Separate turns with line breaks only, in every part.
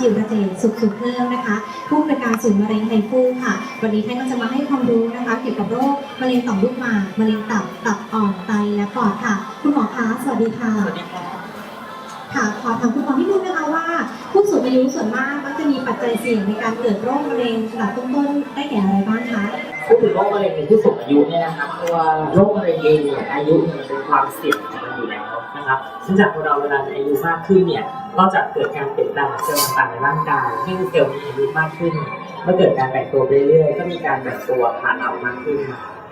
จิวเกษตรสุขสุขเพิ่มนะคะผู้อำนวยการศูนย์มะเร็งไทยคู่ค่ะ วันนี้ท่านก็จะมาให้ความรู้นะคะ เกี่ยวกับโรคมะเร็งต่อมลูกหมากมะเร็งตับตับอ่อนไตและปอดค่ะ คุณหมอคะสวัสดีค่ะ
สวัสดีครับ
ค่ะขอถามคุณหมอนิดนึงนะคะว่า ผู้สูงอายุส่วนมากมักจะมีปัจจัยเสี่ยงในการเกิดโรคมะเร็งระดับต้นๆได้แก่อะไรบ้างคะ
พูดถึงโรคมะเร็งในผู้สูงอายุเนี่ยนะครับตัวโรคมะเร็งเองเนี่ยอายุเนี่ยมันเป็นความเสี่ยงของมั นอยู่แล้วนะครับซึ่งจากเราเวลาอายุมากขึ้นเนี่ยก็จะเกิดการเปลี่ยนแปลงของเซลล์ต่างๆในร่างกายที่เซลล์มีอายุมากขึ้น เมื่อเกิดการแบ่งตัวเรื่อยๆก็มีการแบ่งตัวผ่านเอามากขึ้น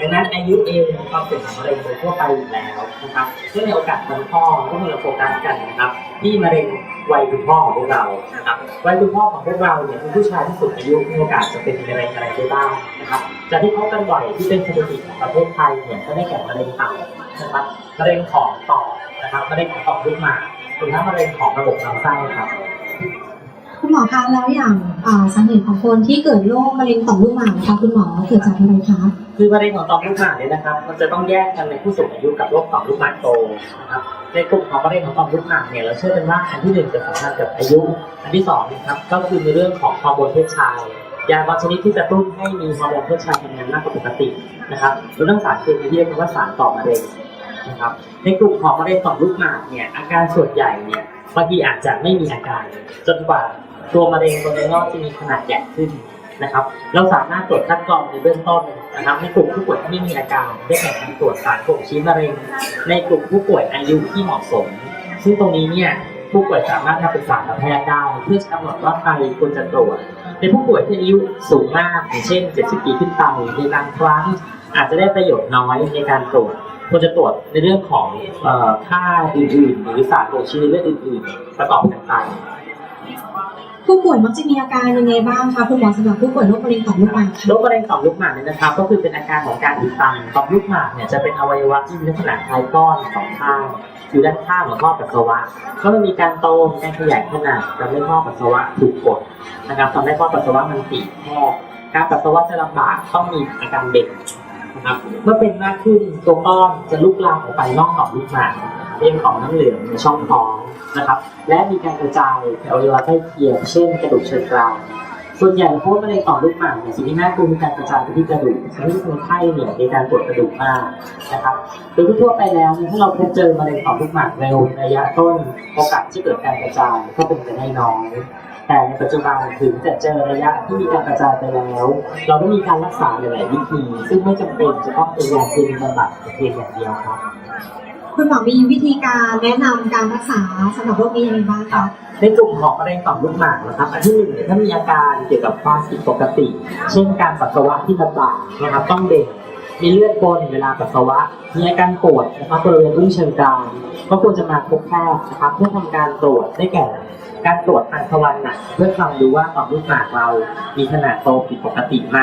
ดังนั้นอายุเองเป็นความเสี่ยงของมะเร็งโดยทั่วไปอยู่แล้วนะครับซึ่งในโอกาสวันพ่อก็มาโฟกัสกันนะครับที่มะเร็งวัยคุณพ่อของพวกเรานะครับวัยคุณพ่อของพวกเราเนี่ยเป็นผู้ชายที่สูงอายุมีโอกาสจะเป็นมะเร็งอะไรได้บ้างนะครับจากที่พบกันบ่อยที่เป็นสถิติของประเทศไทยเนี่ยก็ได้แก่มะเร็งตับนะครับมะเร็งของปอ นะครับมะเร็งของต่อมลูกหมากรวมทั้งมะเร็งของระบบลำไส้ครับ
คุณหมอคะแล้วอย่างอ่าสาเหตุของคนที่เกิดโรคมะเร็งต่อมลูกหมากนะคะคุณหมอเกิดจากอะไรคะ
คือมะเร็งของต่อมลูกหมากเนี่ยนะครับมันจะต้องแยกกันในผู้สูงอายุกับโรคต่อมลูกหมากโตนะครับในกลุ่มของมะเร็งของต่อมลูกหมากเนี่ยเราเชื่อกันว่าอันที่หนึ่งจะสัมพันธ์กับอายุ อันที่สองนะครับก็คือในเรื่องของฮอร์โมนเพศชายยาบางชนิดที่จะตุ้นให้มีฮอร์โมนเพศชายทำงานมากกว่าปกตินะครับรวมทั้งสารเคมีที่เรียกว่าสารต่อมะเร็ง นะครับ ในกลุ่มของมะเร็งต่อมลูกหมากเนี่ยอาการส่วนใหญ่เนี่ยบางทีอาจจะไม่มีอาการ จนกว่าตัวมะเร็งตัวเนื้องอกจะมีขนาดใหญ่ขึ้นนะครับ เราสามารถตรวจคัดกรองในเบื้องต้นนะครับ ในกลุ่มผู้ป่วยที่ไม่มีอาการได้แก่การตรวจสารบ่งชี้มะเร็ง ในกลุ่มผู้ป่วยอายุที่เหมาะสม ซึ่งตรงนี้เนี่ยผู้ป่วยสามารถมาปรึกษากับแพทย์ได้เพื่อกำหนดว่าใครควรจะตรวจ ในผู้ป่วยที่อายุสูงมากอย่างเช่น 70 ปีขึ้นไปในบางครั้งอาจจะได้ประโยชน์น้อยในการตรวจ ควรจะตรวจในเรื่องของเอ่อค่าอื่นๆ หรือสารบ่งชี้ในเรื่องอื่นๆ ประกอบกันไป
ผู้ป่วยมักจะมีอาการยังไงบ้างคะคุณหมอสำหรับผู้ป่วยโรคมะเร็งต่อมลูกหมาก
โร
ค่ะ
คมะเร็งต่อมลูกหมากเนี่ยนะครับ ก็คือเป็นอาการของการอุดตันต่อมลูกหมากเนี่ยจะเป็นอวัยวะที่มีลักษณะคล้ายก้อนสองข้างอยู่ด้านข้างของท่อปัสสาวะก็มันมีการโตมีการขยายขนาดทำให้ท่อปัสสาวะถูกกดนะครับทำให้ท่อปัสสาวะมันตีบแคบการปัสสาวะจะลำบากต้องมีอาการเบ่ง นะครับ เมื่อเป็นมากขึ้นตัวก้อนจะลุกลามออกไปนอกต่อมลูกหมากเป็นของน้ำเหลืองในช่องท้องนะครับ และมีการกระจายไปอวัยวะใกล้เคียงเช่นกระดูกเชิงกรานส่วนใหญ่พวกมะเร็งต่อมลูกหมากเนี่ยสิ่งที่น่ากลัวคือการกระจายไปที่กระดูกทำให้คนไข้เนี่ยมีการปวดกระดูกมากนะครับ โดยทั่วไปแล้วเนี่ยถ้าเราพบเจอมะเร็งต่อมลูกหมากในระยะต้นโอกาสที่เกิดการกระจายก็เป็นไปได้น้อย แต่ในปัจจุบันถึงจะเจอระยะที่มีการกระจายไปแล้ว เราก็มีการรักษาหลาย ๆ วิธี ซึ่งไม่จำเป็นจะต้องเป็นยาเคมีบำบัดแต่เพียงอย่างเดียวครับ
คุณหมอมีวิธีการแนะนำการรักษาสำหรับโรคนี้ยังไงบ้างคะ
ในกลุ่มของมะเร็งต่อมลูกหมากนะครับอันที่หนึ่งเนี่ยถ้ามีอาการเกี่ยวกับความผิดปกติ เช่นการปัสสาวะที่ลำบากนะครับต้องเบ่ง มีเลือดปนเวลาปัสสาวะ มีอาการปวดนะครับบริเวณรุ่งเชิงกรานก็ควรจะมาพบแพทย์นะครับ เพื่อทำการตรวจได้แก่ การตรวจทางทวารหนักเพื่อฟังดูว่าต่อมลูกหมากเรา มีขนาดโตผิดปกติไหม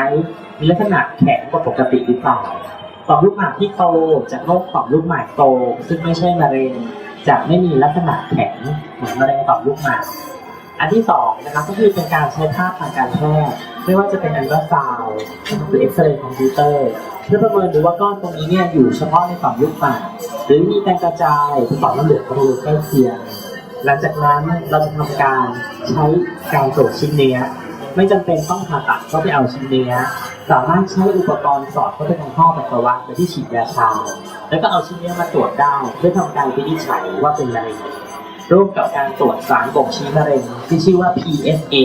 มีลักษณะแข็งกว่าปกติหรือเปล่าต่อมลูกหมากที่โตจากโรคต่อมลูกหมากโต ซึ่งไม่ใช่มะเร็งจะไม่มีลักษณะแข็งเหมือนมะเร็งต่อมลูกหมากอันที่สองนะครับก็คือเป็นการใช้ภาพทางการแพทย์ไม่ว่าจะเป็นอันตราซาวด์หรือเอ็กซเรย์คอมพิวเตอร์ เพื่อประเมินดูว่าก้อนตรงนี้เนี่ยอยู่เฉพาะในต่อมลูกหมากหรือมีการกระจายไปต่อมน้ำเหลืองบริเวณใกล้เคียงหลังจากนั้นเราจะทำการใช้การตรวจชิ้นเนื้อไม่จำเป็นต้องผ่าตัดก็ไปเอาชิ้นเนื้อสามารถใช้อุปกรณ์สอดเข้าไปทางท่อปัสสาวะโดยที่ฉีดยาชาแล้วก็เอาชิ้นเนื้อมาตรวจได้เพื่อทำการวินิจฉัยว่าเป็นมะเร็ง ร่วมกับการตรวจสารบ่งชี้มะเร็งที่ชื่อว่า PSA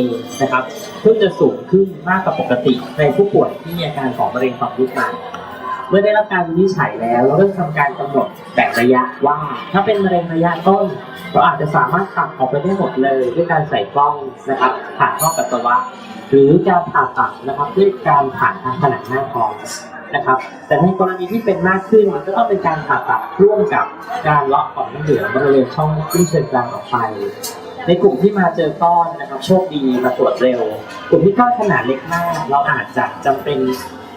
นะครับซึ่งจะสูงขึ้นมากกว่าปกติในผู้ป่วยที่มีอาการของมะเร็งต่อมลูกหมากเมื่อได้รับการวินิจฉัยแล้วเราก็จะทำการกำหนดแบ่งระยะว่า ถ้าเป็นมะเร็งระยะต้น เราอาจจะสามารถตัดออกไปได้หมดเลยด้วยการใส่กล้องนะครับผ่านท่อปัสสาวะ หรือการผ่าตัดนะครับด้วยการผ่านทางผนังหน้าท้อง นะครับ แต่ในกรณีที่เป็นมากขึ้นมันก็ต้องเป็นการผ่าตัดร่วมกับการเลาะของน้ำเหลืองบริเวณช่องขึ้นเชิงกรานออกไป ในกลุ่มที่มาเจอก้อนนะครับโชคดีมาตรวจเร็ว กลุ่มที่ก้อนขนาดเล็กมาก เราอาจจะจำเป็น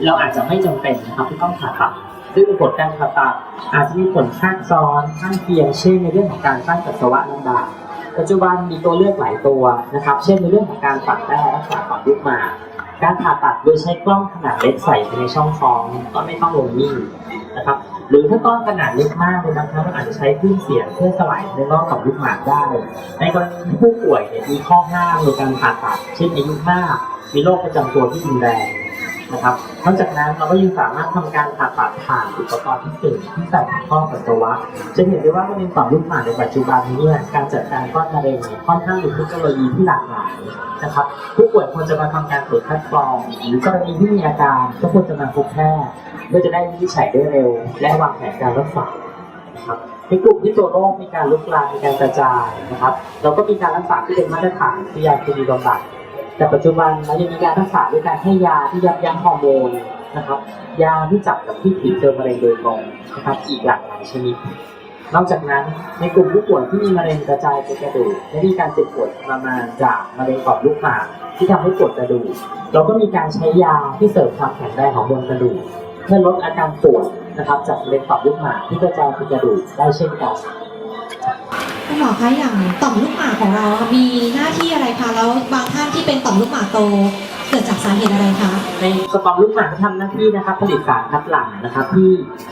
เราอาจจะไม่จำเป็นนะครับที่ต้องผ่าตัดซึ่งผลการผ่าตัดอาจจะมีผลข้างซ้อนข้างเคียงเช่นในเรื่องของการสร้างปัสสาวะลำบากปัจจุบันมีตัวเลือกหลายตัวนะครับ เช่นในเรื่องของการตัดแร่รักษาต่อมลูกหมา การผ่าตัดโดยใช้กล้องขนาดเล็กใส่ไปในช่องท้องก็ไม่ต้องลงมีดนะครับ หรือถ้ากล้องขนาดเล็กมากเลยนะครับมันอาจจะใช้คลื่นเสียงเพื่อสลายในรอบของลูกหมากได้ ในกรณีผู้ป่วยเนี่ยมีข้อห้ามในการผ่าตัด เช่นอายุมาก มีโรคประจำตัวที่รุนแรง นะครับนอกจากนั้นเราก็ยังสามารถทำการผ่าตัดผ่านอุปกรณ์พิเศษที่ใส่ในท่อปัสสาวะ จะเห็นได้ว่ามะเร็งต่อมลูกหมากในปัจจุบันนี้เนี่ยการจัดการก้อนมะเร็งเนี่ยค่อนข้างมีเทคโนโลยีที่หลากหลายนะครับผู้ป่วยควรจะมาทำการตรวจคัดกรองหรือกรณีที่มีอาการก็ควรจะมาพบแพทย์เพื่อจะได้วินิจฉัยได้เร็ว และวางแผนการรักษาครับในกลุ่มที่ตัวโรคมีการลุกลามมีการกระจายนะครับ เราก็มีการรักษาที่เป็นมาตรฐานคือยาเคมีบำบัด แต่ปัจจุบันเรายังมีการรักษาด้วยการให้ยาที่ยับยั้งฮอร์โมนนะครับ ยาที่จับกับที่ผิวเจอมะเร็งโดยตรงนะครับอีกหลากหลายชนิด นอกจากนั้นในกลุ่มผู้ป่วยที่มีมะเร็งกระจายไปกระดูกและมีการเจ็บปวดทรมานจากมะเร็งปอดลูกหมากที่ทำให้ปวดกระดูกเราก็มีการใช้ยาที่เสริมความแข็งแรงของมวลกระดูกเพื่อลดอาการปวดนะครับจากมะเร็งปอดลูกหมากที่กระจายไปกระดูกได้เช่นกัน
คุณหมอคะอย่างต่อมลูกหมากของเราค่ะมีหน้าที่อะไรคะแล้วบางท่านที่เป็นต่อมลูกหมากโต เกิดจากสาเหตุอะไรคะ
ในสปอมลูกหมากจะทำหน้าที่นะครับผลิตสารคัดหลั่งนะครับ ที่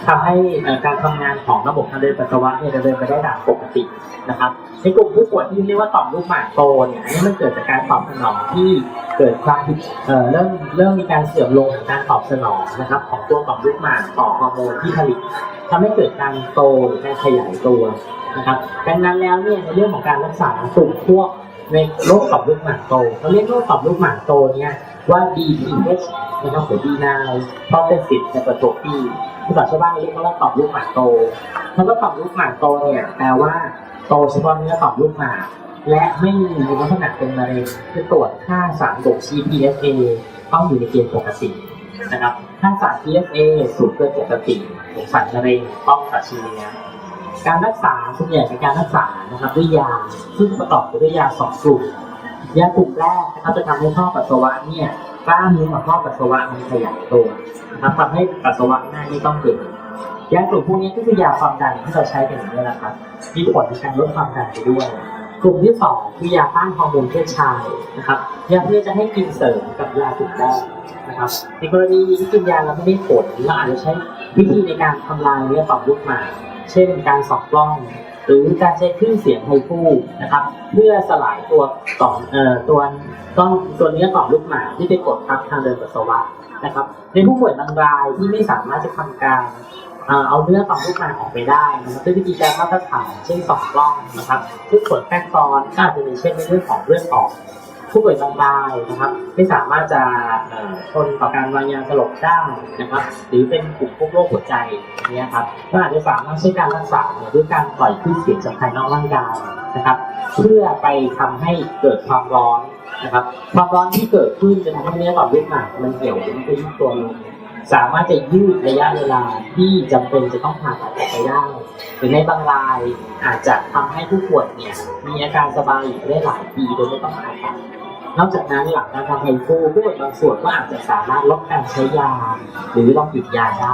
ทำให้การทำงานของระบบทางเดินปัสสาวะเนี่ยดำเนินไปได้ตามปกตินะครับ ในกลุ่มผู้ป่วยที่เรียกว่าต่อมลูกหมากโตเนี่ยอันนี้มันเกิดจากการตอบสนองที่เกิดความผิดเอ่อเริ่มเริ่มมีการเสื่อมลงของการตอบสนองนะครับของตัวต่อมลูกหมากต่อฮอร์โมนที่ผลิตทำให้เกิดการโตหรือการขยายตัวนะครับดังนั้นแล้วเนี่ยในเรื่องของการรักษากลุ่มพวกในโรคต่อมลูกหมากโตเราเรียกโรคต่อมลูกหมากโตเนี่ย ว่า DPH นะครับหรือ D9 เพราะเป็นสิทธิ์ในประโปีภาษาชาวบ้านเรียกว่าตอมลูกหมากโตคำว่าตอมลูกหมากโตเนี่ยแปลว่าโตเฉพาะเนื้อตอมลูกหมากและไม่มีลักษณะเป็นมะเร็งคือตรวจค่าสารบ่งชี้ PSA ต้องอยู่ในเกณฑ์ปกตินะครับค่าสาร PSA สูงเกินปกติสงสัยมะเร็งต้องตัดชิ้นเนื้อการรักษาส่วนใหญ่เป็นการรักษานะครับด้วยยาซึ่งประกอบไปด้วยยาสองกลุ่ม ยากลุ่มแรกนะครับจะทำให้ท่อปัสสาวะเนี่ยกล้ามเนื้อของท่อปัสสาวะมันขยายตัวนะครับทำให้ปัสสาวะหน้าไม่ต้องเกิดยากลุ่มพวกนี้ก็คือยาความดันที่เราใช้กันอย่างนี้แหละครับมีผลในการลดความดันไปด้วย กลุ่มที่สองคือยาต้านฮอร์โมนเพศชายนะครับยาเพื่อจะให้กินเสริมกับยากลุ่มแรกนะครับในกรณีที่กินยาแล้วไม่ได้ผลเราอาจจะใช้วิธีในการทำลายเนื้อต่อมลูกหมากเช่นการสองกล้อง รือการใช้คลื่นเสียงไฮฟูนะครับ เพื่อสลายตัวต่องเอ่อตัวต้องตัวเนื้อต่องลูกหมากที่ไปกดทับทางเดินปัสสาวะนะครับ ในผู้ป่วยบางรายที่ไม่สามารถจะทำการเอาเนื้อต่องลูกหมากออกไปได้นะครับด้วยวิธีการมาตรฐานเช่นสองกล้องนะครับซึ่งผลแทรกซ้อนก็อาจจะมีเช่นในเรื่องของเลือดออก ผู้ป่วยบางรายนะครับไม่สามารถจะทนต่อการวางยาสลบได้นะครับ หรือเป็นกลุ่มพวกโรคหัวใจเนี่ยครับก็อาจจะสามารถใช้การรักษาด้วยการปล่อยคลื่นเสียงจากภายนอกร่างกายนะครับ เพื่อไปทำให้เกิดความร้อนนะครับความร้อนที่เกิดขึ้นจะทำให้เนื้อต่อมลูกหนักมันเหี่ยวมันก็ยุบตัวลง สามารถจะยืดระยะเวลาที่จำเป็นจะต้องผ่าตัดออกไปได้หรือในบางรายอาจจะทำให้ผู้ป่วยเนี่ยมีอาการสบายอยู่ได้หลายปีโดยไม่ต้องผ่าตัดนอกจากนั้นหลังการทำไฮฟูผู้ป่วยบางส่วนก็อาจจะสามารถลดการใช้ยา หรือต้องหยุดยาได้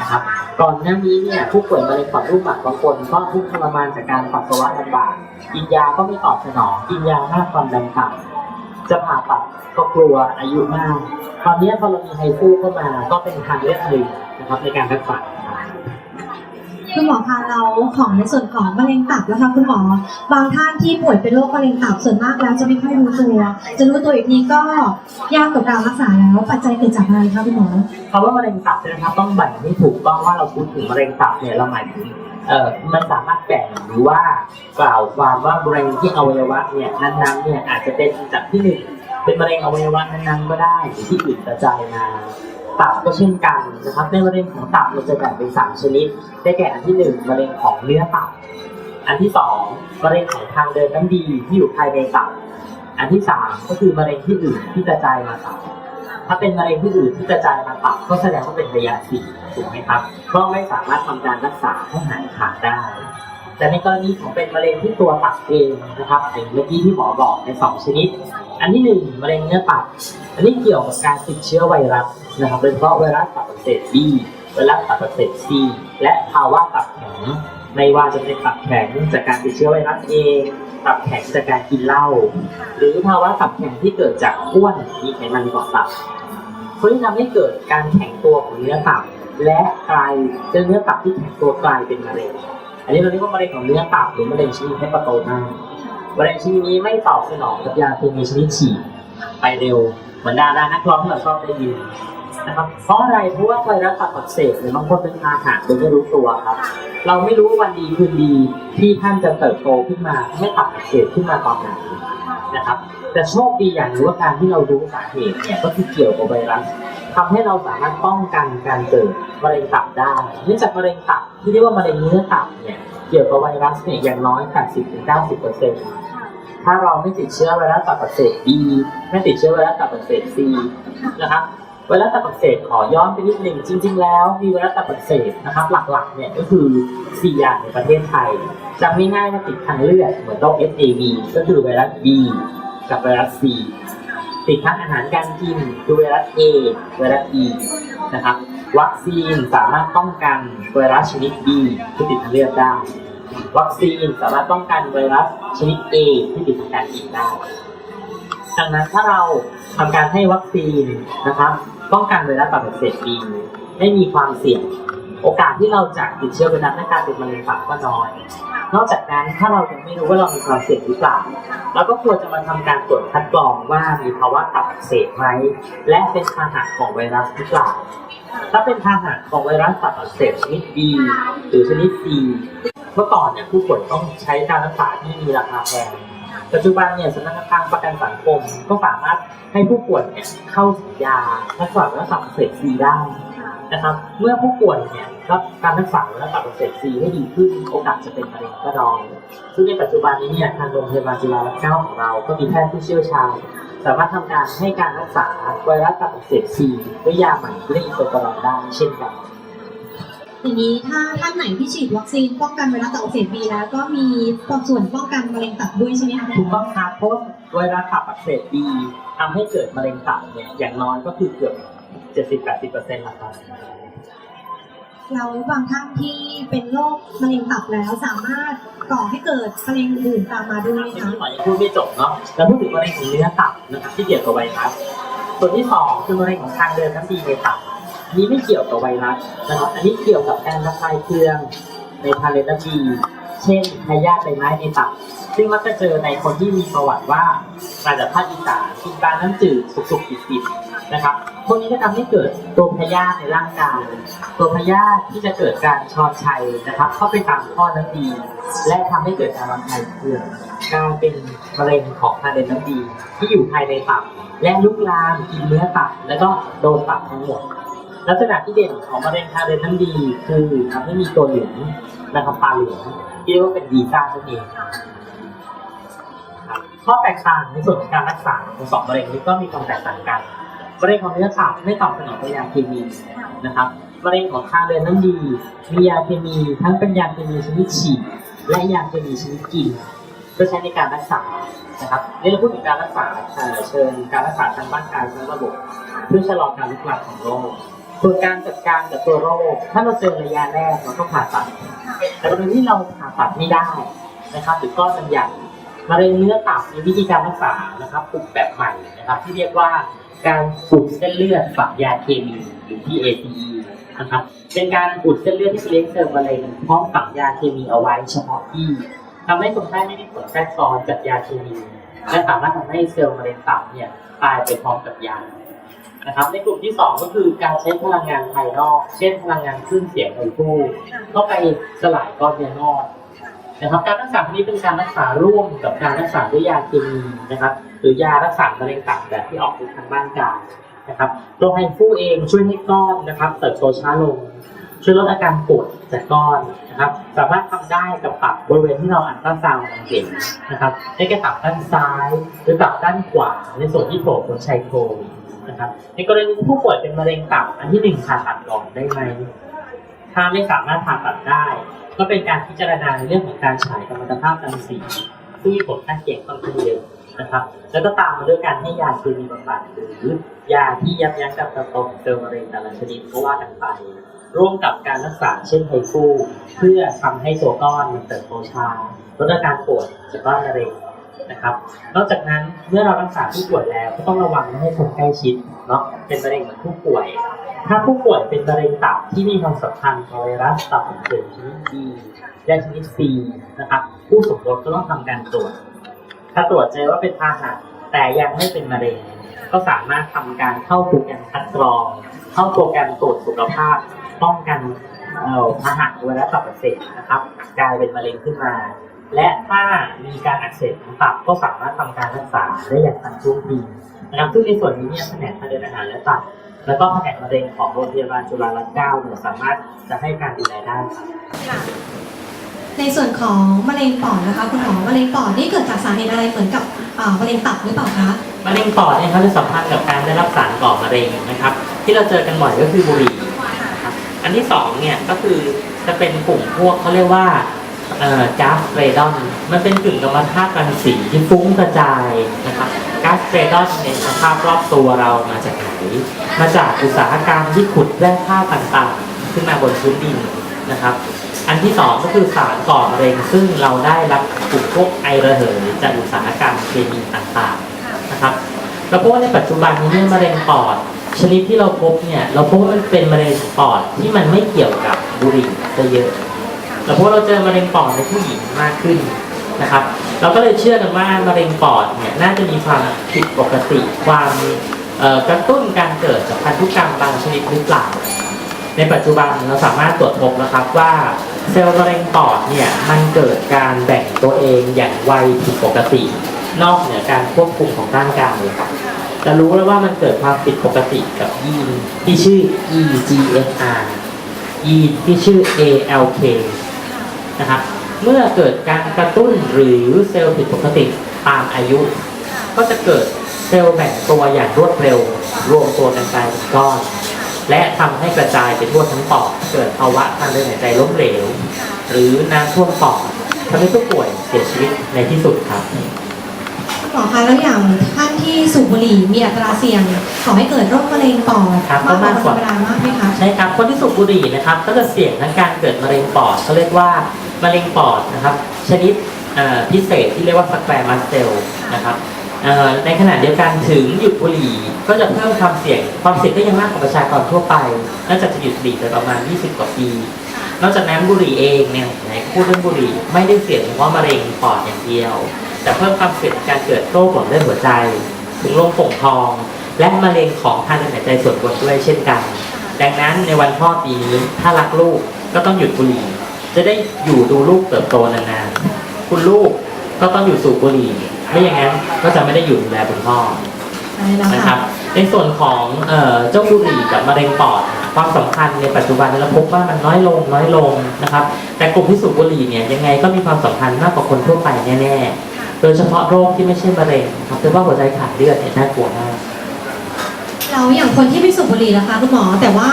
นะครับก่อนหน้านี้เนี่ยผู้ป่วยมะเร็งปอดลูกหมากบางคนก็ทุกข์ทรมานจากการปัสสาวะลำบากกินยาก็ไม่ตอบสนองกินยามาความดันต่ำ จะผ่าตัดก็กลัวอายุมาก ตอนนี้พอเรามีไฮฟูเข้ามาก็เป็นทางเลือกหนึ่งนะครับในการรักษา
คุณหมอคะเราของในส่วนของมะเร็งตับนะคะคุณหมอบางท่านที่ป่วยเป็นโรคมะเร็งตับส่วนมากแล้วจะไม่ค่อยรู้ตัว จะรู้ตัวอีกทีก็ยากต่อการรักษาแล้วปัจจัยเกิดจากอะไรคะคุณหมอ
คำว่ามะเร็งตับเนี่ยนะครับต้องแบ่งให้ถูกต้องว่าเราพูดถึงมะเร็งตับเนี่ยเราหมายถึง เอ่อมันสามารถแบ่งหรือว่ากล่าวความว่ามะเร็งที่อวัยวะเนี่ยนั้นๆเนี่ยอาจจะเป็นจากที่หนึ่งเป็นมะเร็งอวัยวะนั้นๆก็ได้หรือที่อื่นกระจายมาตับก็เช่นกันนะครับในมะเร็งของตับเราจะแบ่งเป็นสามชนิด ได้แก่อันที่หนึ่งมะเร็งของเนื้อตับ อันที่สองมะเร็งของทางเดินน้ำดีที่อยู่ภายในตับ อันที่สามก็คือมะเร็งที่อื่นที่กระจายมาตับ ถ้าเป็นมะเร็งที่อื่นที่กระจายมาตับก็แสดงว่าเป็นระยะสี่ถูกไหมครับก็ไม่สามารถทำการรักษาให้หายขาดได้ แต่ในกรณีของเป็นมะเร็งที่ตัวตับเองนะครับอย่างเมื่อกี้ที่หมอบอกในสองชนิด อันที่หนึ่งมะเร็งเนื้อตับ อันนี้เกี่ยวกับการติดเชื้อไวรัสนะครับโดยเฉพาะไวรัสตับอักเสบบีไวรัสตับอักเสบซีและภาวะตับแข็งไม่ว่าจะเป็นตับแข็งจากการติดเชื้อไวรัสเองตับแข็งจากการกินเหล้าหรือภาวะตับแข็งที่เกิดจากอ้วนมีไขมันเกาะตับ เพื่อที่ทำให้เกิดการแข็งตัวของเนื้อตับ และกลายเป็นเนื้อตับที่แข็งตัวกลายเป็นมะเร็ง อันนี้เราเรียกว่ามะเร็งของเนื้อตับหรือมะเร็งชนิดเฮปาโตมามะเร็งชนิดนี้ไม่ตอบสนองกับยาเคมีชนิดฉีดไปเร็วเหมือนดารานักร้องที่เราชอบได้ยินนะครับเพราะอะไรเพราะว่าไวรัสตับอักเสบหรือบางคนเป็นพาหะโดยไม่รู้ตัวครับ เราไม่รู้วันดีคืนดีที่ท่านจะเติบโตขึ้นมาไม่ตับอักเสบขึ้นมาตอนไหน นะครับ แต่โชคดีอย่างหนึงว่าการที่เรารู้สาเหตุเนี่ยก็คือเกี่ยวกับไวรัสทำให้เราสามารถป้องกันการเกิดมะเร็งตับได้เนื่องจากมะเร็งตับที่เรียกว่ามะเร็งเนื้อตับเนี่ยเกี่ยวกับไวรัสเนี่ยอย่างน้อย 80-90%ถ้าเราไม่ติดเชื้อไวรัสตับอักเสบ B ไม่ติดเชื้อไวรัสตับอักเสบ C นะครับ ไวรัสตับอักเสบขอย้อนไปนิดหนึ่งจริง ๆ แล้วมีไวรัสตับอักเสบนะครับ หลักๆเนี่ยก็คือ 4 อย่างในประเทศไทยจำง่ายๆว่าติดทางเลือดเหมือนโรค SAV ก็คือไวรัส B กับไวรัส C ติดทางอาหารการกินคือไวรัส A ไวรัส E นะครับวัคซีนสามารถป้องกันไวรัสชนิด B ที่ติดทางเลือดได้ วัคซีนสามารถป้องกันไวรัสชนิด A ที่ติดทางการกินได้ ดังนั้นถ้าเราทำการให้วัคซีนนะครับป้องกันไวรัสตับอักเสบบีไม่มีความเสี่ยง โอกาสที่เราจะติดเชื้อไวรัสและการเป็นมะเร็งตับก็น้อย นอกจากนั้นถ้าเรายังไม่รู้ว่าเรามีความเสี่ยงหรือเปล่าเราก็ควรจะมาทำการตรวจคัดกรองว่ามีภาวะตับอักเสบไหมและเป็นพาหะของไวรัสหรือเปล่าถ้าเป็นพาหะของไวรัสตับอักเสบชนิด B หรือชนิด C เมื่อก่อนเนี่ยผู้ป่วยต้องใช้การรักษาที่มีราคาแพง ปัจจุบันเนี่ยสำนักงานประกันสังคมก็สามารถให้ผู้ป่วยเนี่ยเข้าถึงยารักษาและตับเสบซีได้นะครับ เมื่อผู้ป่วยเนี่ยรับการรักษาและตับเสบซีให้ดีขึ้นโอกาสจะเป็นมะเร็งก็น้อยซึ่งในปัจจุบันนี้เนี่ยทางโรงพยาบาลจุฬาลงกรณ์ของเราก็มีแพทย์ผู้เชี่ยวชาญสามารถทำการให้การรักษาไวรัสตับอักเสบซีด้วยยาใหม่ที่ได้อินเตอร์กรอนได้เช่นกัน
ทีนี้ถ้าท่านไหนที่ฉีดวัคซีนป้องกันไวรัสตับอักเสบบีแล้ว ก็มีส่วนป้องกันมะเร็งตับด้วยใช่ไหมคะ
ถูกต้องครับเพราะว่าไวรัสตับอักเสบบีทำให้เกิดมะเร็งตับเนี่ยอย่างน้อยก็คือเกือบ 70-80%ละครับ
แล้วบางท่านที่เป็นโรคมะเร็งตับแล้วสามารถก่อให้เกิดมะเร็งอื่นตามมาด้วย
ที่
คะ
หมอยังพูดไม่จบเนาะแล้วพูดถึงมะเร็งของเนื้อตับนะครับที่เกี่ยวกับไวรัสส่วนที่สองคือมะเร็งของทางเดินน้ำดีในตับอั นี้ไม่เกี่ยวกับไวรัสนะครับอันนี้เกี่ยวกับการระคายเคืองในทาเดินน้ำดีเช่นพยาธิใบไม้ในตับซึ่งมักจะเจอในคนที่มีประวัติว่ามาจากภาคอีสานกินปลาน้ำจืดสุกๆดิบๆนะครับพวกนี้จะทำให้เกิดตัวพยาธิในร่างกาย ตัวพยาธิที่จะเกิดการชอนชัยนะครับ เข้าไปตามท่อน้ำดี และทำให้เกิดการระคายเคืองกลายเป็นมะเร็งของทางเดินน้ำดีที่อยู่ภายในตับและลุกลามกินเนื้อตับแล้วก็โดนตับทั้งหมด ลักษณะที่เด่นของมะเร็งทางเดินน้ำดีคือทำให้มีตัวเหลืองนะครับตาเหลืองที่เรียกว่าเป็นดีซ่านั่นเองครับข้อแตกต่างในส่วนของการรักษาของสองมะเร็งนี้ก็มีความแตกต่างกันมะเร็งของเนื้อตับไม่ตอบสนองต่อยาเคมีนะครับมะเร็งของทางเดินน้ำดี มียาเคมีทั้งเป็นยาเคมีชนิดฉีดและยาเคมีชนิดกินเพื่อใช้ในการรักษานะครับนี่เราพูดถึงการรักษาเอ่อเชิญการรักษาทางร่างกายทั้งระบบเพื่อชะลอการลุกลามของโรค ส่วการจัดการกับตัวโรค ถ้าเราเจอระยะแรกเราต้องผ่าตัด แต่กรณีที่เราผ่าตัดไม่ได้นะครับหรือก้อนมันใหญ่มะเร็งเนื้อตับมีวิธีการรักษานะครับปลูกแบบใหม่นะครับที่เรียกว่าการอุดเส้นเลือดฝังยาเคมีหรือที่ ACE นะครับเป็นการอุดเส้นเลือดที่ไปเลี้ยงเซลล์มะเร็งพร้อมฝังยาเคมีเอาไว้เฉพาะที่ทำให้คนไข้ไม่ได้ผลแทรกซ้อนจากยาเคมีและสามารถทำให้เซลล์มะเร็งตับเนี่ยตายไปพร้อมกับยา นะครับ ในกลุ่มที่ 2 ก็คือการใช้พลังงานภายนอก เช่นพลังงานคลื่นเสียงไฟฟูเข้าไปสลายก้อนเนื้องอกนะครับการรักษานี้เป็นการรักษาร่วมกับการรักษาด้วยยาเคมีนะครับ หรือยารักษามะเร็งตับแบบที่ออกฤทธิ์ทางร่างกายนะครับตัวไฮฟูเองช่วยให้ก้อนนะครับเติบโตช้าลง ช่วยลดอาการปวดจากก้อนนะครับ สามารถทำได้กับตับบริเวณที่เราอันตราซาวด์เห็นนะครับได้แก่ตับด้านซ้าย หรือตับด้านขวาในส่วนที่โผล่บนชายโครง นะครับในกรณีผู้ป่วยเป็นมะเร็งตับอันที่หนึ่งผ่าตัดก่อนได้ไหมถ้าไม่สามารถผ่าตัดได้ ก็เป็นการพิจารณาในเรื่องของการฉายกัมมันตภาพรังสีซึ่งมีผลข้างเคียงค่อนข้างเยอะนะครับ แล้วก็ตามมาด้วยการให้ยาเคมีบำบัดหรือยาที่ยับยั้งการเติบโตของเซลล์มะเร็งแต่ละชนิดก็ว่ากันไปร่วมกับการรักษาเช่นไฮฟูเพื่อทำให้ตัวก้อนมันเติบโตช้าลดอาการปวดจากก้อนมะเร็ง นะครับ นอกจากนั้นเมื่อเรารักษาผู้ป่วยแล้วก็ต้องระวังไม่ให้คนใกล้ชิดเนาะเป็นมะเร็งเหมือนผู้ป่วย ถ้าผู้ป่วยเป็นมะเร็งตับที่มีความสัมพันธ์กับไวรัสตับอักเสบชนิด B และชนิด C นะครับ ผู้สมรสก็ต้องทำการตรวจ ถ้าตรวจเจอว่าเป็นพาหะแต่ยังไม่เป็นมะเร็ง ก็สามารถทำการเข้าโปรแกรมคัดกรอง เข้าโปรแกรมตรวจสุขภาพป้องกันเอ่อพาหะไวรัสตับอักเสบนะครับกลายเป็นมะเร็งขึ้นมา และถ้ามีการอักเสบของตับก็สามารถทำการรักษาได้อย่างทันท่วงทีนะครับซึ่งในส่วนนี้เนี่ยแผนกทางเดินอาหารและตับแล้วก็แผนกมะเร็งของโรงพยาบาลจุฬาลงกรณ์เก้าเนี่ยสามารถจะให้การดูแลได้ครับ
ในส่วนของมะเร็งปอดนะคะคุณหมอมะเร็งปอดนี่เกิดจากสาเหตุอะไรเหมือนกับอ่ามะเร็งตับหรือเปล่าคะ
มะเร็งปอดเนี่ยเขาจะสัมพันธ์กับการได้รับสารก่อมะเร็งนะครับ ที่เราเจอกันบ่อยก็คือบุหรี่นะครับอันที่สองเนี่ยก็คือจะเป็นกลุ่มพวกเขาเรียกว่า เอ่อก๊าซเรดอนมันเป็นกึ่งกัมมันธาตุรังสีที่ฟุ้งกระจายนะครับก๊าซเรดอนเนี่ยสภาพรอบตัวเรามาจากไหนมาจากอุตสาหกรรมที่ขุดแร่ธาตุต่างๆ ขึ้นมาบนพื้นดินนะครับ อันที่สองก็คือสารก่อมะเร็งซึ่งเราได้รับกลุ่มพวกไอระเหยจากอุตสาหกรรมเคมีต่างๆนะครับแล้วพบว่าในปัจจุบันนี้เนี่ยมะเร็งปอดชนิดที่เราพบเนี่ยเราพบว่ามันเป็นมะเร็งปอดที่มันไม่เกี่ยวกับบุหรี่ซะเยอะ เราพบว่าเราเจอมะเร็งปอดในผู้หญิงมากขึ้นนะครับ เราก็เลยเชื่อกันว่ามะเร็งปอดเนี่ยน่าจะมีความผิดปกติความกระตุ้นการเกิดจากพันธุกรรมบางชนิดหรือเปล่า ในปัจจุบันเราสามารถตรวจพบนะครับว่าเซลล์มะเร็งปอดเนี่ยมันเกิดการแบ่งตัวเองอย่างไวผิดปกติ นอกเหนือการควบคุมของร่างกายครับจะรู้แล้วว่ามันเกิดความผิดปกติกับยีนที่ชื่อ EGFR ยีนที่ชื่อ ALK นะครับเมื่อเกิดการกระตุ้นหรือเซลล์ผิดปกติตามอายุ ก็จะเกิดเซลล์แบ่งตัวอย่างรวดเร็ว รวมตัวกันกลายเป็นก้อน และทำให้กระจายไปทั่วทั้งปอดเกิดภาวะทางเดินหายใจล้มเหลว หรือน้ำท่วมปอดทำให้ผู้ป่วยเสียชีวิตในที่สุดครับ
หมอคะแล้วอย่างท่านที่สูบบุหรี่มีอัตราเสี่ยงขอให้เกิดโรคมะเร็งปอด
ครับ
มากกว่า
ก็
คน
มากกว่า
ธรรมดามากไหมคะ
ใช่ครับคนที่สูบบุหรี่นะครับก็จะเสี่ยงทั้งการเกิดมะเร็งปอดเขาเรียกว่ามะเร็งปอดนะครับ ชนิดเอ่อพิเศษที่เรียกว่าสแควร์มัสเซลนะครับเอ่อในขณะเดียวกันถึงหยุดบุหรี่ก็จะเพิ่มความเสี่ยงความเสี่ยงก็ยังมากกว่าประชากรทั่วไปน่าจะหยุดบุหรี่ไปประมาณ 20 กว่าปี นอกจากนั้นบุหรี่เองเนี่ยไหนพูดเรื่องบุหรี่ไม่ได้เสี่ยงเฉพาะมะเร็งปอดอย่างเดียว แต่เพิ่มความเสี่ยงการเกิดโรคหลอดเลือดหัวใจถึงโรคโป่งพอง และมะเร็งของทางเดินหายใจส่วนบนด้วยเช่นกัน ดังนั้นในวันพ่อปีนี้ถ้ารักลูกก็ต้องหยุดบุหรี่ จะได้อยู่ดูลูกเติบโตนานๆคุณลูกก็ต้องอยู่สูบบุหรี่ไม่อย่างนั้นก็จะไม่ได้อยู่ดูแลคุณพ่อ
ใช่แล้ว
นะค
ค่ะ
รับในส่วนของเอ่อเจ้าบุหรี่กับมะเร็งปอดความสำคัญในปัจจุบันเราพบว่ามันน้อยลงน้อยลงนะครับ แต่กลุ่มที่สูบบุหรี่เนี่ยยังไงก็มีความสำคัญมากกว่าคนทั่วไปแน่ๆ โดยเฉพาะโรคที่ไม่ใช่มะเร็งครับแต่ว่าหัวใจขาดเลือดเนี่ยน่ากลัวมาก
เราอย่างคนที่ไม่สูบบุหรี่นะคะคุณหมอ แต่ว่า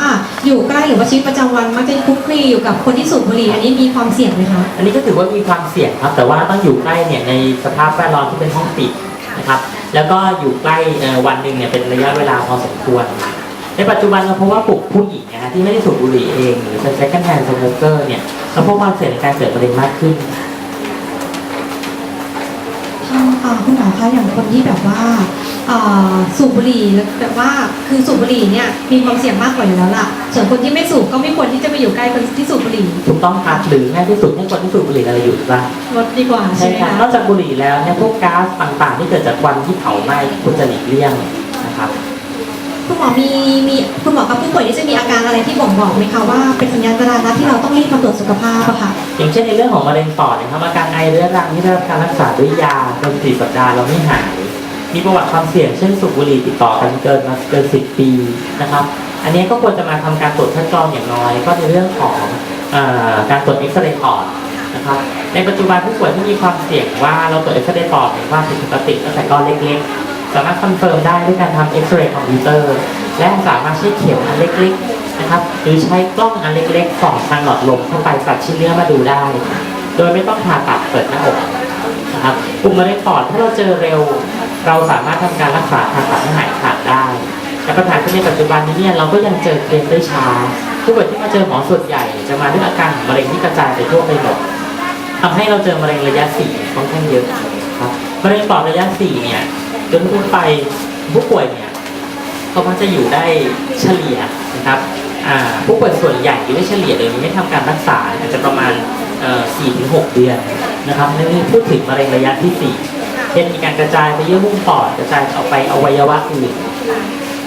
อยู่ใกล้หรือว่าชีวิตประจำวันมักจะคลุกคลีอยู่กับคนที่สูบบุหรี่อันนี้มีความเสี่ยงไหมคะ
อันนี้ก็ถือว่ามีความเสี่ยงครับ แต่ว่าต้องอยู่ใกล้เนี่ยในสภาพแวดล้อมที่เป็นห้องปิดนะครับ แล้วก็อยู่ใกล้เอ่อวันหนึ่งเนี่ยเป็นระยะเวลาพอสมควร ในปัจจุบันเราพบว่ากลุ่มผู้หญิงนะฮะที่ไม่ได้สูบบุหรี่เองหรือเป็น second hand smoker เนี่ยเราพบความเสี่ยงในการเกิดมะเร็งมากขึ้น
ค่ะอ่าคุณหมอคะอย่างคนที่แบบว่าอ่าสูบบุหรี่แล้วแบบว่าคือสูบบุหรี่เนี่ยมีความเสี่ยงมากกว่าอยู่แล้วล่ะ ส่วนคนที่ไม่สูบก็ไม่ควรที่จะไปอยู่ใกล้คนที่สูบบุหรี่
ถูกต้องครับหรือง่ายที่สุดให้คนที่สูบบุหรี่เราอยู่บ้าน
ลดดีกว่าใช่
ใช่
ไหม
ครับ
คะ
นอกจากบุหรี่แล้วเนี่ยพวกก๊าซต่างๆ ที่เกิดจากควันที่เผาไหม้ควรจะหลีกเลี่ยงนะ คุ
ณหมอมีมีคุณหมอกับผู้ป่วยนี่จะมีอาการอะไรที่บ่งบอกไหมคะว่าเป็นสัญญาณเตือนนะที่เราต้องรีบมาตรวจสุขภาพอะค่ะ
อย่างเช่นในเรื่องของมะเร็งปอดนะครับอาการไอเรื้อรังที่ได้รับการรักษาด้วยยาจนสี่สัปดาห์เราไม่หาย มีประวัติความเสี่ยงเช่นสูบบุหรี่ติดต่อกันเกินมาเกินสิบปีนะครับ อันนี้ก็ควรจะมาทำการตรวจคัดกรองอย่างน้อย ก็ในเรื่องของอการตรวจเอ็กซเรย์ปอดนะครับในปัจจุบันผู้ป่วยที่มีความเสี่ยงว่าเราตรวจเอ็กซเรย์ปอดเห็นว่าผิดปกติตั้งแต่ก้อนเล็กๆ สามารถคอนเฟิร์มได้ด้วยการทำเอ็กซเรย์คอมพิวเตอร์และสามารถใช้เข็มอันเล็กๆนะครับหรือใช้กล้องอันเล็กๆส่องทางหลอดลมเข้าไปตัดชิ้นเนื้อมาดูได้ โดยไม่ต้องผ่าตัดเปิดหน้าอกนะครับกลุ่มมะเร็งปอดถ้าเราเจอเร็ว เราสามารถทำการรักษาผ่าตัดให้หายขาดได้แต่ปัญหาคือในปัจจุบันนี้เนี่ยเราก็ยังเจอเคสได้ช้าผู้ป่วยที่มาเจอหมอส่วนใหญ่ จะมาด้วยอาการมะเร็งที่กระจายไปทั่วไปหมดทำให้เราเจอมะเร็งระยะสี่ค่อนข้างเยอะครับมะเร็งปอดระยะสี่เนี่ย โดยทั่วไปผู้ป่วยเนี่ยเขามักจะอยู่ได้เฉลี่ยนะครับผู้ป่วยส่วนใหญ่อยู่ได้เฉลี่ยโดยไม่ทำการรักษาอาจจะประมาณสี่ถึงหกเดือนนะครับนี่พูดถึงมะเร็งระยะที่สี่เช่นมีการกระจายไปเยื่อหุ้มปอดกระจายออกไปอวัยวะอื่น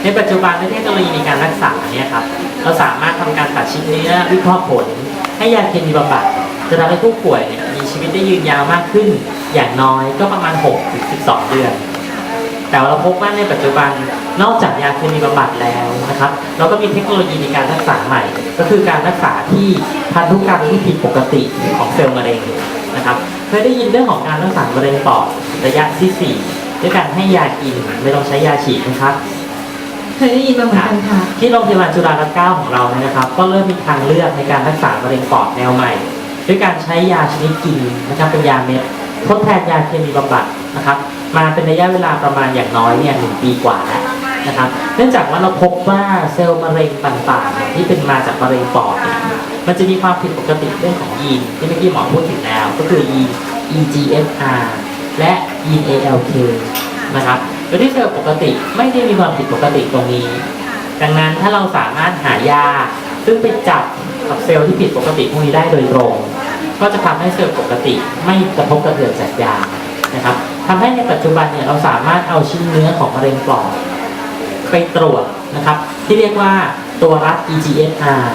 ในปัจจุบันในเทคโนโลยีในการรักษาเนี่ยครับเราสามารถทำการตัดชิ้นเนื้อวิเคราะห์ผล ให้ยาเคมีบำบัดจะทำให้ผู้ป่วยมีชีวิตได้ยืนยาวมากขึ้น อย่างน้อยก็ประมาณ6ถึง12 เดือน แต่ว่าเราพบว่าในปัจจุบันนอกจากยาเคมีบำบัดแล้วนะครับ เราก็มีเทคโนโลยีในการรักษาใหม่ ก็คือการรักษาที่พันธุกรรมที่ผิดปกติของเซลล์มะเร็งนะครับเคยได้ยินเรื่องของการรักษามะเร็งปอดระยะที่สี่ด้วยการให้ยากินไม่ต้องใช้ยาฉีดนะครับ
เคยได้ยินมาเหมือนกันค่ะ
ที่โรงพยาบาลจุฬาลงกรณ์ของเราเนี่ยนะครับ ก็เริ่มมีทางเลือกในการรักษามะเร็งปอดแนวใหม่ ด้วยการใช้ยาชนิดกินนะครับเป็นยาเม็ดทดแทนยาเคมีบำบัด นะครับมาเป็นระยะเวลาประมาณอย่างน้อยเนี่ยหนึ่งปีกว่าแล้วนะครับเนื่องจากว่าเราพบว่าเซลล์มะเร็งต่างๆเนี่ยที่เป็นมาจากมะเร็งปอดเนี่ยมันจะมีความผิดปกติเรื่องของยีนที่เมื่อกี้หมอพูดถึงแล้ว ก็คือยีน EGFR และยีน ALK นะครับโดยที่เซลล์ปกติไม่ได้มีความผิดปกติตรงนี้ ดังนั้นถ้าเราสามารถหายา ซึ่งไปจับกับเซลล์ที่ผิดปกติพวกนี้ได้โดยตรง ก็จะทำให้เซลล์ปกติไม่กระทบกระเทือนจากยา นะครับทำให้ในปัจจุบันเนี่ยเราสามารถเอาชิ้นเนื้อของมะเร็งปอดไปตรวจนะครับ ที่เรียกว่าตัวรับ EGFR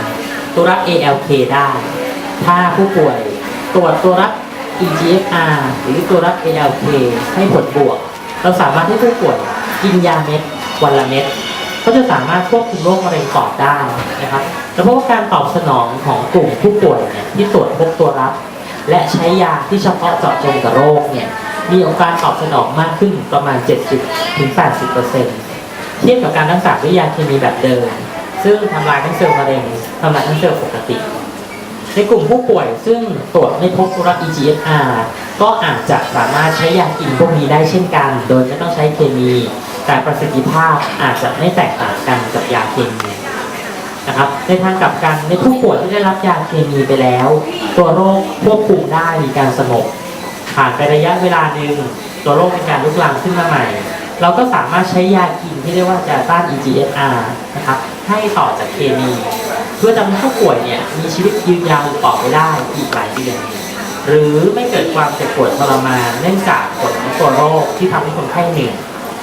ตัวรับ ALK ได้ ถ้าผู้ป่วยตรวจตัวรับ EGFR หรือตัวรับ ALK ให้ผลบวก เราสามารถให้ผู้ป่วยกินยาเม็ดวันละเม็ดก็จะสามารถควบคุมโรคมะเร็งปอดได้นะครับแล้วพบว่าการตอบสนองของกลุ่มผู้ป่วยเนี่ยที่ตรวจพบตัวรับ และใช้ยาที่เฉพาะเจาะจงกับโรคเนี่ย มีโอกาสตอบสนองมากขึ้นประมาณ 70-80%เทียบกับการรักษาด้วยยาเคมีแบบเดิม ซึ่งทำลายทั้งเซลล์มะเร็งทำลายทั้งเซลล์ปกติ ในกลุ่มผู้ป่วยซึ่งตรวจไม่พบตัวรับ EGFR ก็อาจจะสามารถใช้ยากินพวกนี้ได้เช่นกัน โดยไม่ต้องใช้เคมี แต่ประสิทธิภาพอาจจะไม่แตกต่างกันกับยาเคมีนะครับในทางกลับกันในผู้ป่วยที่ได้รับยาเคมีไปแล้ว ตัวโรคควบคุมได้มีการสงบ ผ่านไประยะเวลาหนึ่งตัวโรคมีการลุกลามขึ้นมาใหม่ เราก็สามารถใช้ยากินที่เรียกว่ายาต้าน EGFR นะครับให้ต่อจากเคมีเพื่อทำให้ผู้ป่วยเนี่ยมีชีวิตยืนยาวต่อไปได้อีกหลายเดือนหรือไม่เกิดความเจ็บปวดทรมานเนื่องจากผลของตัวโรคที่ทำให้คนไข้เหนื่อย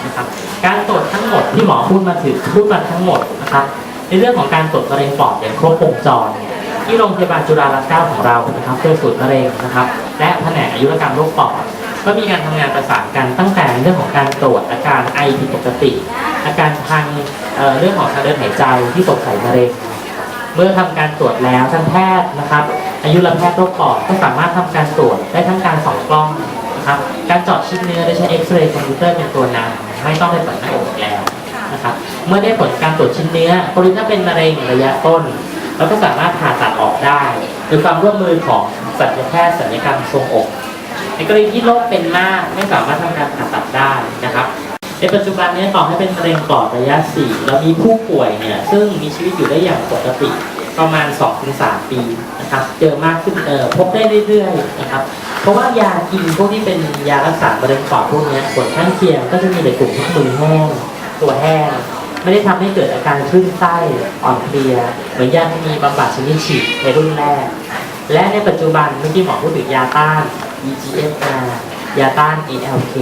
นะครับการตรวจทั้งหมดที่หมอพูดมาถึงพูดมาทั้งหมดนะครับในเรื่องของการตรวจมะเร็งปอดอย่างครบวงจรเนี่ย ที่โรงพยาบาลจุฬาลงกรณ์ของเรานะครับเพื่อศูนย์มะเร็งนะครับ และแผนกอายุรกรรมโรคปอดก็มีการทำงานประสานกันตั้งแต่เรื่องของการตรวจอาการไอผิดปกติ อาการทางเเรื่องของทางเดินหายใจที่สงสัยมะเร็งเมื่อทำการตรวจแล้วทางแพทย์นะครับ อายุรแพทย์โรคปอดก็สามารถทำการตรวจได้ทั้งการส่องกล้องนะครับ การเจาะชิ้นเนื้อโดยใช้เอ็กซเรย์คอมพิวเตอร์เป็นตัวนำไม่ต้องไปเปิดหน้าอกอีกแล้วนะครับ เมื่อได้ผลการตรวจชิ้นเนื้อกรณีถ้าเป็นมะเร็งระยะต้น เราก็สามารถผ่าตัดออกได้โดยความร่วมมือของศัลยแพทย์ศัลยกรรมทรงอก ในกรณีที่โรคเป็นมากไม่สามารถทำการผ่าตัดได้นะครับ ในปัจจุบันนี้ต่อให้เป็นมะเร็งปอดระยะ 4 เรามีผู้ป่วยเนี่ยซึ่งมีชีวิตอยู่ได้อย่างปกติประมาณ 2-3 ปีนะครับ เจอมากขึ้นเออพบได้เรื่อยๆนะครับ เพราะว่ายากินพวกที่เป็นยารักษามะเร็งปอดพวกนี้ผลข้างเคียงก็จะมีในกลุ่มที่มือแห้งตัวแห้ง ไม่ได้ทำให้เกิดอาการคลื่นไส้อ่อนเพลียเหมือนยาที่มีบำบัดชนิดฉีดในรุ่นแรก และในปัจจุบันเมื่อกี้หมอพูดถึงยาต้าน EGFR ยาต้าน ALK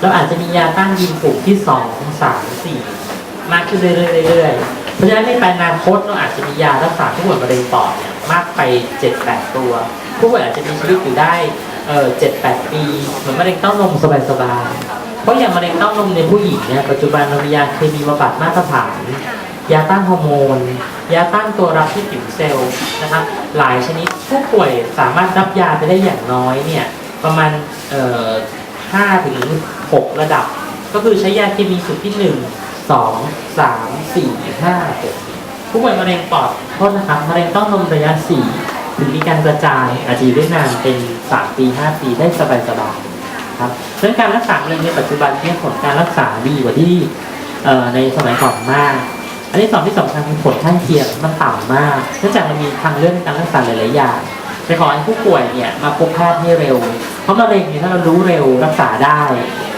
เราอาจจะมียาต้านยีนกลุ่มที่ 2 3 4 มากขึ้นเรื่อยๆเรื่อยๆเพราะฉะนั้นในอนาคตเราอาจจะมียารักษาผู้ป่วยมะเร็งปอดเนี่ยมากไป 7-8 ตัว ผู้ป่วยอาจจะมีชีวิตอยู่ได้เออ7-8ปี เหมือนมะเร็งเต้านมสบายๆ เพราะอย่างมะเร็งเต้านมในผู้หญิงเนี่ยปัจจุบันเรามียาเคมีบำบัดมาตรฐาน ยาต้านฮอร์โมน ยาต้านตัวรับที่ผิวเซลล์นะครับหลายชนิดผู้ป่วยสามารถรับยาไปได้อย่างน้อยเนี่ยประมาณเอ่อ5ถึง6ระดับ ก็คือใช้ยาเคมีสูตรที่1 2 3 4 5 6ผู้ป่วยมะเร็งปอดโทษนะครับมะเร็งเต้านมระยะ4ถึงมีการกระจายอาจจะอยู่ได้นานเป็น3ปี5ปีได้สบายๆ ครับเรื่องการรักษามะเร็งในปัจจุบันเนี่ยผลการรักษาดีกว่าที่ในสมัยก่อนมาก อันที่สองที่สำคัญคือผลข้างเคียงมันต่ำมาก เนื่องจากมันมีทางเลือกในการรักษาหลาย ๆ อย่างจะขอให้ผู้ป่วยเนี่ยมาพบแพทย์ให้เร็ว เพราะมะเร็งเนี่ยถ้าเรารู้เร็วรักษาได้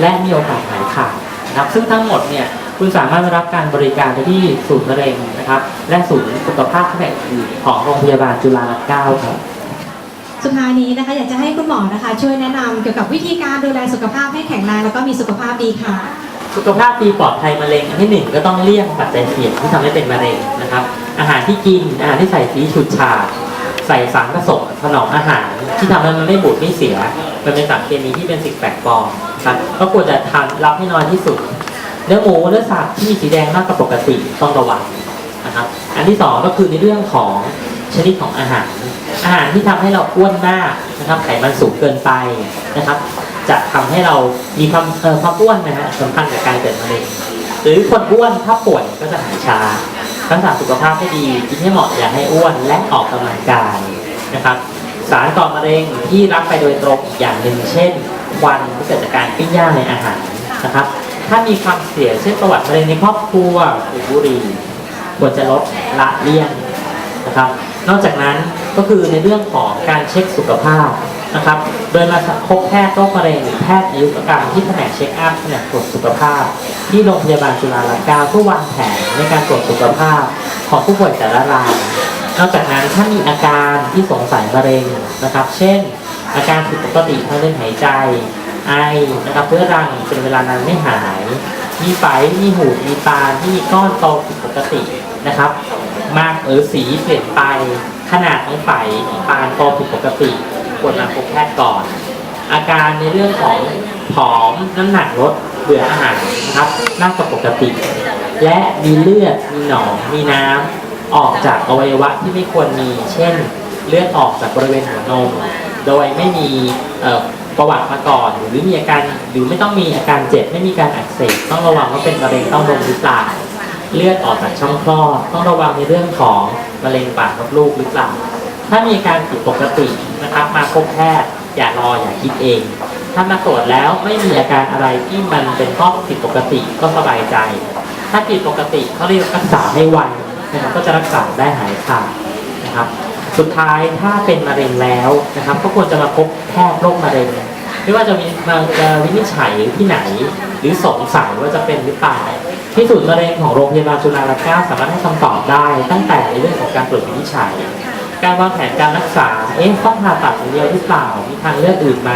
และมีโอกาสหายขาดนะครับ ซึ่งทั้งหมดเนี่ยคุณสามารถรับการบริการได้ที่ศูนย์มะเร็งนะครับ และศูนย์สุขภาพแผนกอื่นของโรงพยาบาลจุฬาลงกรณ์ครับ
สุดท้ายนี้นะคะ อยากจะให้คุณหมอนะคะ ช่วยแนะนำเกี่ยวกับวิธีการดูแลสุขภาพให้แข็งแรงแล้วก็มีสุขภาพดีค่ะ
สุขภาพดีปลอดภัยมะเร็งอันที่หนึ่งก็ต้องเลี่ยงปัจจัยเสี่ยงที่ทำให้เป็นมะเร็งนะครับ อาหารที่กินอาหารที่ใส่สีฉูดฉาดใส่สารผสมถนอมอาหาร ที่ทำให้มันไม่บูดไม่เสีย มันเป็นสารเคมีที่เป็นสิ่งแปลกปลอมครับก็ควรจะทานรับให้น้อยที่สุด เนื้อหมูเนื้อสัตว์ที่มีสีแดงมากกว่าปกติต้องระวังนะครับ อันที่สองก็คือในเรื่องของ ชนิดของอาหาร อาหารที่ทำให้เราอ้วนมากนะครับไขมันสูงเกินไปนะครับ จะทำให้เรามีความเอ่อความอ้วนนะฮะสำคัญกับการเกิดมะเร็งหรือคนอ้วนถ้าป่วยก็จะหายช้ารักษาสุขภาพให้ดีกินให้เหมาะอย่าให้อ้วนและออกกำลังกายนะครับ สารก่อมะเร็งที่รับไปโดยตรงอีกอย่างหนึ่งเช่นควันที่เกิดจากการปิ้งย่างในอาหารนะครับ ถ้ามีความเสี่ยงเช่นประวัติมะเร็งในครอบครัวสูบบุหรี่ควรจะลดละเลี่ยงนะครับ นอกจากนั้นก็คือในเรื่องของการเช็คสุขภาพนะครับ โดยมาพบแพทย์โรคมะเร็งหรือแพทย์อายุรกรรมที่แผนกเช็คอัพแผนกตรวจสุขภาพ ที่โรงพยาบาลจุฬาลงกรณ์เพื่อวางแผนในการตรวจสุขภาพของผู้ป่วยแต่ละราย นอกจากนั้นถ้ามีอาการที่สงสัยมะเร็งนะครับ เช่น อาการผิดปกติทางเดินหายใจ ไอนะครับเรื้อรังเป็นเวลานานไม่หาย มีไฝมีหูดมีตาที่มีก้อนโตผิดปกตินะครับ มากหรือสีเปลี่ยนไปขนาดของไฝของปานโตผิดปกติควรมาพบแพทย์ก่อน อาการในเรื่องของผอมน้ำหนักลดเบื่ออาหารนะครับมากกว่าปกติ และมีเลือดมีหนอง มีน้ำออกจากอวัยวะที่ไม่ควรมี เช่น เลือดออกจากบริเวณหัวนม โดยไม่มีประวัติมาก่อน หรือมีอาการหรือไม่ต้องมีอาการเจ็บไม่มีการอักเสบต้องระวังว่าเป็นมะเร็งเต้านมหรือเปล่า เลือดออกจากช่องคลอดต้องระวังในเรื่องของมะเร็งปากมดลูกหรือเปล่า ถ้ามีการผิดปกตินะครับมาพบแพทย์อย่ารออย่าคิดเอง ถ้ามาตรวจแล้วไม่มีอาการอะไรที่มันเป็นข้อผิดปกติก็สบายใจ ถ้าผิดปกติเขาเรียกรักษาให้ไวนะครับก็จะรักษาได้หายขาดนะครับสุดท้ายถ้าเป็นมะเร็งแล้วนะครับก็ควรจะมาพบแพทย์โรคมะเร็งไม่ว่าจะมีมาจะวินิจฉัยที่ไหน หรือสงสัยว่าจะเป็นหรือเปล่า ที่ศูนย์มะเร็งของโรงพยาบาลจุฬาลงกรณ์สามารถให้คำตอบได้ ตั้งแต่ในเรื่องของการตรวจวินิจฉัย การวางแผนการรักษา เอ๊ะต้องผ่าตัดอย่างเดียวหรือเปล่า มีทางเลือกอื่นไหม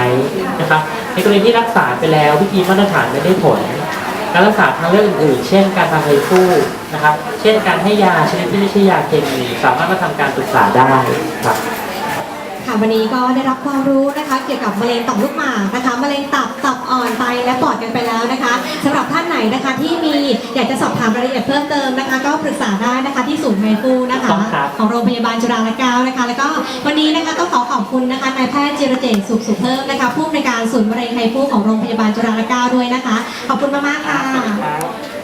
นะครับ ในกรณีที่รักษาไปแล้ววิธีมาตรฐานไม่ได้ผล การรักษาทางเลือกอื่นๆ เช่น การทำไฮฟูนะครับ เช่น การให้ยาชนิดที่ไม่ใช่ยาเคมี สามารถมาทำการศึกษาได้ครับ
ค่ะวันนี้ก็ได้รับความรู้นะคะ เกี่ยวกับมะเร็งต่อมลูกหมากนะคะมะเร็งตับตับอ่อนไตและปอดกันไปแล้วนะคะสำหรับท่านไหนนะคะที่มีอยากจะสอบถามรายละเอียดเพิ่มเติมนะคะ ก็ปรึกษาได้นะคะที่ศูนย์ไมฟูนะคะ
ต้องครับ
ของโรงพยาบาลจุฬาลงกรณ์นะคะ แล้วก็วันนี้นะคะต้องขอขอบคุณนะคะนายแพทย์จิรเจตสุขสุขเพิ่มนะคะผู้อำนวยการศูนย์มะเร็งไมฟูของโรงพยาบาลจุฬาลงกรณ์ด้วยนะคะ ขอบคุณมากๆค่ะ
ครับ